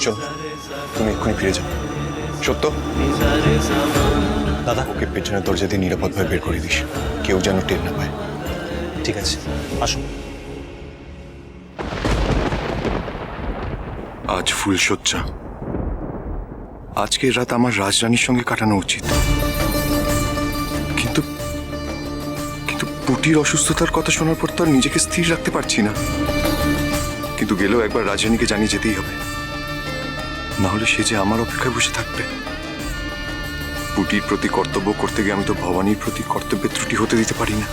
শোন তুমি এক্ষুনি ফিরে যাও। সত্য? দাদা, ওকে দিয়ে নিরাপদভাবে বের করে দিস। কেউ যেন টের না পায়। ঠিক আছে আজ আজকের রাত আমার রাজরানীর সঙ্গে কাটানো উচিত। কিন্তু কিন্তু পুটির অসুস্থতার কথা শোনার পর তো আর নিজেকে স্থির রাখতে পারছি না। কিন্তু গেলেও একবার রাজরানীকে জানিয়ে যেতেই হবে। না হলে সে যে আমার অপেক্ষায় বসে থাকবে। পুটির প্রতি কর্তব্য করতে গিয়ে আমি তো ভবানীর প্রতি কর্তব্যের ত্রুটি হতে দিতে পারি না।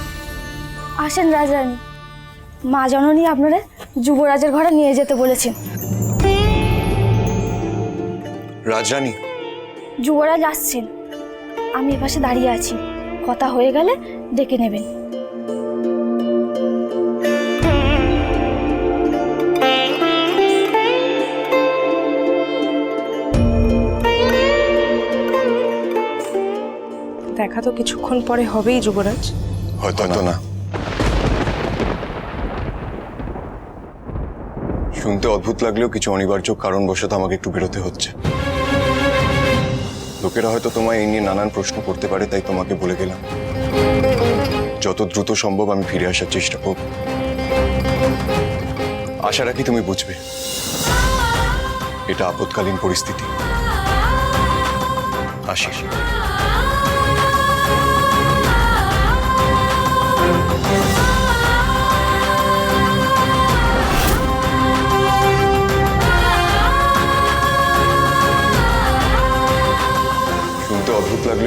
আসেন রাজরানী। মা জননী আপনারা যুবরাজের ঘরে নিয়ে যেতে বলেছেন। রাজরানী। যুবরাজ আসছেন। আমি এপাশে দাঁড়িয়ে আছি। কথা হয়ে গেলে ডেকে নেবেন। দেখা তো কিছুক্ষণ পরে হবেই, যুবরাজ। হয়তো না। শুনতে অদ্ভুত লাগলেও কিছু অনিবার্য কারণবশত আমাকে একটু বেরোতে হচ্ছে। লোকেরা হয়তো তোমায় এই নিয়ে নানান প্রশ্ন করতে পারে, তাই তোমাকে বলে গেলাম। যত দ্রুত সম্ভব আমি ফিরে আসার চেষ্টা করব। আশা রাখি তুমি বুঝবে। এটা আপৎকালীন পরিস্থিতি। আসি।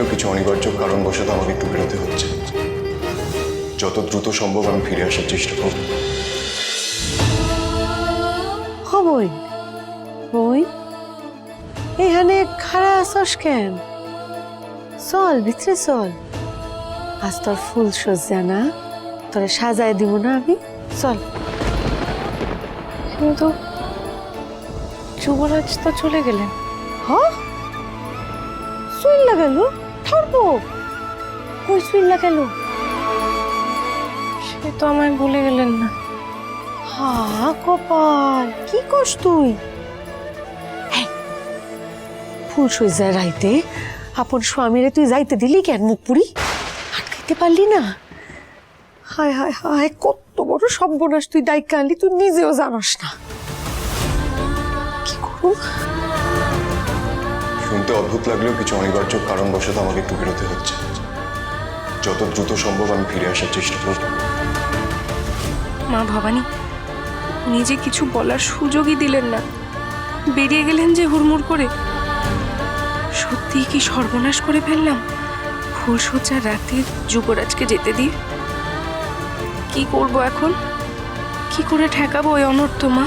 লাগলেও কিছু অনিবার্য কারণবশত আমাকে একটু বেরোতে হচ্ছে। যত দ্রুত সম্ভব আমি ফিরে আসার চেষ্টা করব। হবই বই এখানে আসস কেন? চল, ভিতরে চল। আজ তোর ফুল সজ্জা না? তোরা সাজায় দিব না আমি? চল। কিন্তু যুবরাজ তো চলে গেলেন। হ সুইল লাগাল কই সুইল লাগাল সে তো আমায় ভুলে গেলেন না। হা কপাল, কি কস তুই? ফুল সজ্জায় রাইতে আপন স্বামীরে তুই যাইতে দিলি কেন মুখ পুরি আটকাইতে পারলি না? হায় হায় হায়, কত বড় সর্বনাশ তুই দায়িত্ব আনলি, তুই নিজেও জানাস না। কি করব? শুনতে অদ্ভুত লাগলেও কিছু অনিবার্য কারণবশত আমাকে একটু বেরোতে হচ্ছে। যত দ্রুত সম্ভব আমি ফিরে আসার চেষ্টা করব। মা ভবানী, নিজে কিছু বলার সুযোগই দিলেন না। বেরিয়ে গেলেন যে হুড়মুড় করে। সত্যি কি সর্বনাশ করে ফেললাম? ফুলসজ্জার রাতে যুবরাজকে যেতে দিয়ে? কি করব এখন? কি করে ঠেকাবো ওই অনর্থ মা?